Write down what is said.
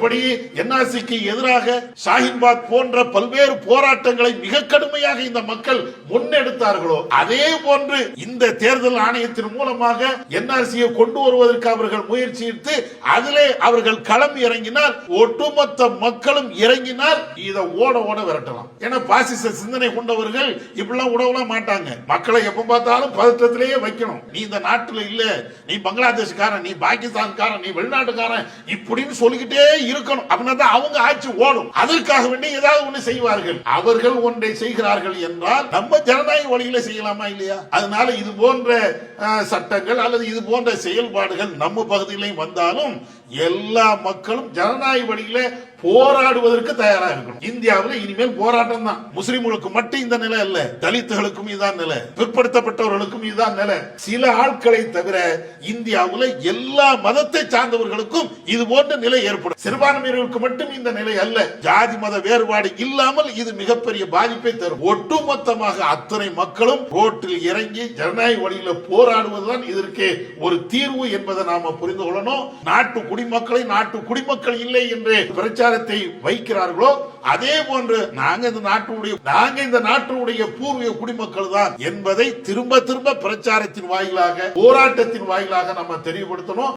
எப்படி என்ஆர்சிக்கு எதிராக ஷாஹின்பாக் போன்ற பல்வேறு போராட்டங்களை மிக கடுமையாக இந்த மக்கள் முன்னெடுத்தார்களோ அதே போன்று இந்த தேர்தல் ஆணையத்தின் மூலமாக என்ஆர்சியை கொண்டு வருவதற்கு அவர்கள் முயற்சி எடுத்து அதிலே அவர்கள் களம் இறங்கினால் ஒட்டுமொத்த மக்களும் இறங்கினால் இதை ஓட ஓட விரட்டலாம். ஏன்னா பாசிச சிந்தனை கொண்டவர்கள் இப்படிலாம் உடவலாம் மாட்டாங்க. மக்களை எப்ப பார்த்தாலும் பதற்றத்திலேயே வைக்கணும். நீ இந்த நாட்டில் இல்ல. நீ பங்களாதேஷ்காரன் நீ பாகிஸ்தான்காரன் நீ வெளிநாட்டுக்காரன் இப்படின்னு சொல்லிக்கிட்டே இருக்கணும் அப்படின்னா தான் அவங்க ஆட்சி ஓடும். அதற்காக வேண்டி ஏதாவது ஒண்ணு செய்வார்கள். அவர்கள் ஒன்றை செய்கிறார்கள் என்றால் நம்ம ஜனநாயக வழியில செய்யலாமா இல்லையா? அதனால இது போன்ற சட்டங்கள் அல்லது இது போன்ற செயல்பாடுகள் நம்ம பகுதியிலையும் வந்தாலும் எல்லா மக்களும் ஜனநாயக வழியில போராடுவதற்கு தயாரா இருக்கணும். இந்தியாவில் இனிமேல் போராட்டம் தான். முஸ்லிம்களுக்கு மட்டும் இந்த நிலை இல்ல தலித்துகளுக்கும் இதுதான் நிலை பிற்படுத்தப்பட்டவர்களுக்கும் இதுதான் நிலை. சில ஆட்களை தவிர இந்தியாவில் எல்லா மதத்தை சார்ந்தவர்களுக்கும் இது போன்ற நிலை ஏற்படும். சிறுபான்மையினருக்கு மட்டும் இந்த நிலை அல்ல ஜாதி மத வேறுபாடு இல்லாமல் இது மிகப்பெரிய பாதிப்பை தரும். ஒட்டுமொத்தமாக அத்தனை மக்களும் ரோட்டில் இறங்கி ஜனநாயக வழியில போராடுவதுதான் இதற்கு ஒரு தீர்வு என்பதை நாம புரிந்து கொள்ளணும். நாட்டு குடிமக்களை நாட்டு குடிமக்கள் இல்லை என்று பிரச்சாரத்தை வைக்கிறார்களோ அதே போன்று நாங்க இந்த நாட்டுடைய நாங்க இந்த நாட்டுடைய பூர்வீக குடிமக்கள் தான் என்பதை திரும்ப திரும்ப பிரச்சாரத்தின் வாயிலாக போராட்டத்தின் வாயிலாக நம்ம தெரியப்படுத்தணும்.